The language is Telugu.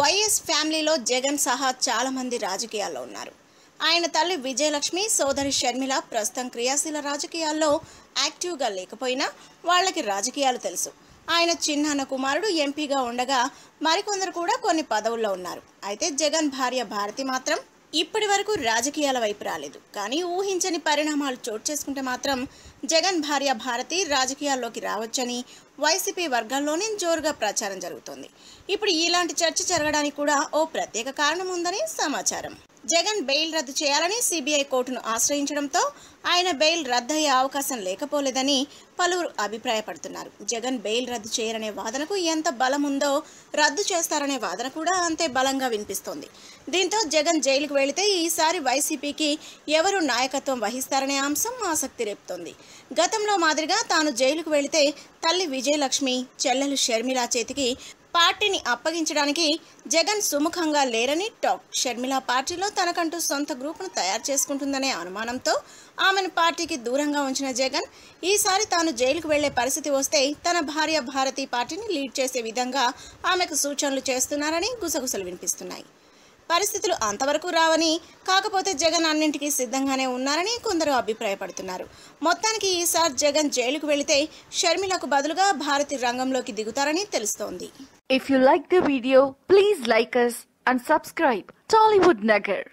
వైఎస్ ఫ్యామిలీలో జగన్ సహా చాలామంది రాజకీయాల్లో ఉన్నారు. ఆయన తల్లి విజయలక్ష్మి సోదరి షర్మిల ప్రస్తుతం క్రియాశీల రాజకీయాల్లో యాక్టివ్గా లేకపోయినా వాళ్ళకి రాజకీయాలు తెలుసు. ఆయన చిన్నాన్న కుమారుడు ఎంపీగా ఉండగా మరికొందరు కూడా కొన్ని పదవుల్లో ఉన్నారు. అయితే జగన్ భార్య భారతి మాత్రం ఇప్పటి వరకు రాజకీయాల వైపు రాలేదు. కానీ ఊహించని పరిణామాలు చోటు చేసుకుంటే మాత్రం జగన్ భార్య భారతి రాజకీయాల్లోకి రావచ్చని వైసీపీ వర్గాల్లోనే జోరుగా ప్రచారం జరుగుతోంది. ఇప్పుడు ఇలాంటి చర్చ జరగడానికి కూడా ఓ ప్రత్యేక కారణం ఉందని సమాచారం. జగన్ బెయిల్ రద్దు చేయాలని సిబిఐ కోర్టును ఆశ్రయించడంతో ఆయన బెయిల్ రద్దయ్యే అవకాశం లేకపోలేదని పలువురు అభిప్రాయపడుతున్నారు. జగన్ బెయిల్ రద్దు చేయరనే వాదనకు ఎంత బలం ఉందో రద్దు చేస్తారనే వాదన కూడా అంతే బలంగా వినిపిస్తోంది. దీంతో జగన్ జైలుకు వెళితే ఈసారి వైసీపీకి ఎవరు నాయకత్వం వహిస్తారనే అంశం ఆసక్తి రేపుతోంది. గతంలో మాదిరిగా తాను జైలుకు వెళితే తల్లి విజయలక్ష్మి చెల్లెలు షర్మిల చేతికి పార్టీని అప్పగించడానికి జగన్ సుముఖంగా లేరని టాక్. షర్మిల పార్టీలో తనకంటూ సొంత గ్రూపును తయారు చేసుకుంటుందనే అనుమానంతో ఆమెను పార్టీకి దూరంగా ఉంచిన జగన్ ఈసారి తాను జైలుకు వెళ్ళే పరిస్థితి వస్తే తన భార్య భారతి పార్టీని లీడ్ చేసే విధంగా ఆమెకు సూచనలు చేస్తున్నారని గుసగుసలు వినిపిస్తున్నాయి. పరిస్థితులు అంతవరకు రావని కాకపోతే జగన్ అన్నింటికీ సిద్ధంగానే ఉన్నారని కొందరు అభిప్రాయపడుతున్నారు. మొత్తానికి ఈసారి జగన్ జైలుకు వెళితే షర్మిలకు బదులుగా భారతి రంగంలోకి దిగుతారని తెలుస్తోంది. If you like the video please like us and subscribe Tollywood Nagar